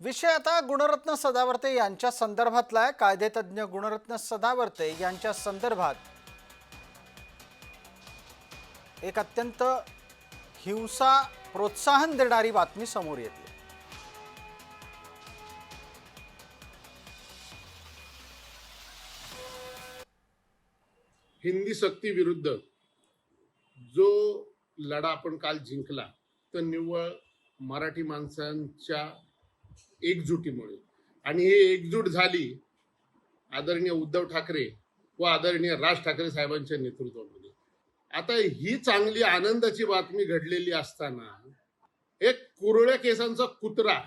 विषय आता गुणरत्न सदावर्ते यांच्या संदर्भातला आहे. कायदेतज्ञ गुणरत्न सदावर्ते यांच्या संदर्भात एक अत्यंत हिंसा प्रोत्साहन देणारी बातमी समोर येते. हिंदी सक्ती विरुद्ध जो लढा आपण काल जिंकला तर निव्वळ मराठी माणसांच्या एकजुटीमुळे. आणि हे एकजूट झाली आदरणीय उद्धव ठाकरे व आदरणीय राज ठाकरे साहेबांच्या नेतृत्वामध्ये. आता ही चांगली आनंदाची बातमी घडलेली असताना एक कुरळ्या केसांचा कुत्रा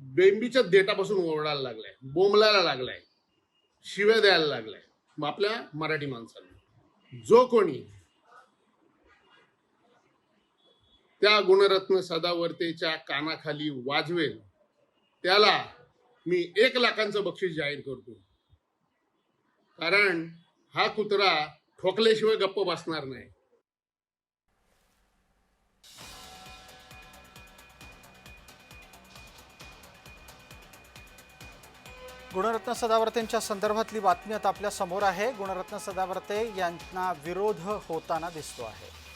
बेंबीच्या देटापासून ओरडायला लागलाय बोंबलायला लागलाय शिव्या द्यायला लागलाय मग आपल्या मराठी माणसांना. जो कोणी त्या गुणरत्न सदावर्तेच्या कानाखाली वाजवेल. त्याला मी एक लाखांचं बक्षीस जाहीर करतो. कारण हा कुत्रा ठोकल्याशिवाय गप्प बसणार नाही. गुणरत्न सदावर्तेंच्या संदर्भातली बातमी आता आपल्यासमोर आहे. गुणरत्न सदावर्ते यांना विरोध होताना दिसतो आहे.